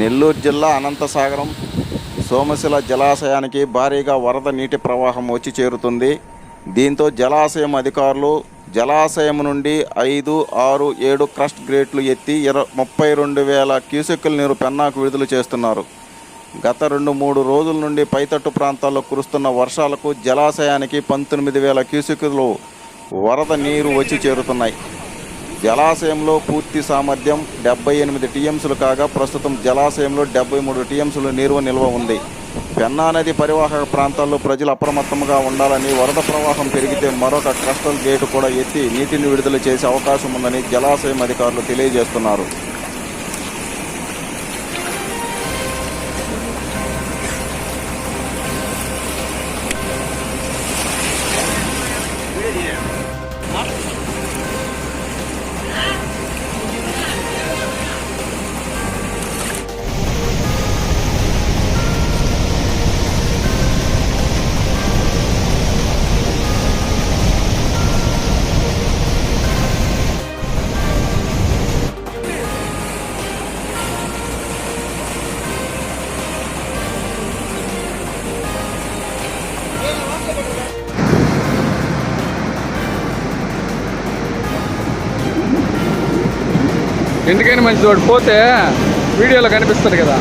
నెల్లూరు జిల్లా అనంతసాగరం సోమశిల జలాశయానికి భారీగా వరద నీటి ప్రవాహం వచ్చి చేరుతుంది. దీంతో జలాశయం అధికారులు జలాశయం నుండి ఐదు ఆరు ఏడు క్రస్ట్ గ్రేట్లు ఎత్తి ఇర ముప్పై రెండు వేల క్యూసెక్కుల నీరు పెన్నాకు విడుదల చేస్తున్నారు. గత రెండు మూడు రోజుల నుండి పైతట్టు ప్రాంతాల్లో కురుస్తున్న వర్షాలకు జలాశయానికి పంతొమ్మిది వేల క్యూసెక్కులు వరద నీరు వచ్చి చేరుతున్నాయి. జలాశయంలో పూర్తి సామర్థ్యం డెబ్బై ఎనిమిది టీఎంసీలు కాగా ప్రస్తుతం జలాశయంలో డెబ్బై మూడు టీఎంసీలు నీరు నిల్వ ఉంది. పెన్నా నది పరివాహక ప్రాంతాల్లో ప్రజలు అప్రమత్తంగా ఉండాలని వరద ప్రవాహం పెరిగితే మరొక క్రస్టల్ గేటు కూడా ఎత్తి నీటిని విడుదల చేసే అవకాశం ఉందని జలాశయం అధికారులు తెలియజేస్తున్నారు. ఎందుకైనా మంచిది వాడు పోతే వీడియోలో కనిపిస్తుంది కదా.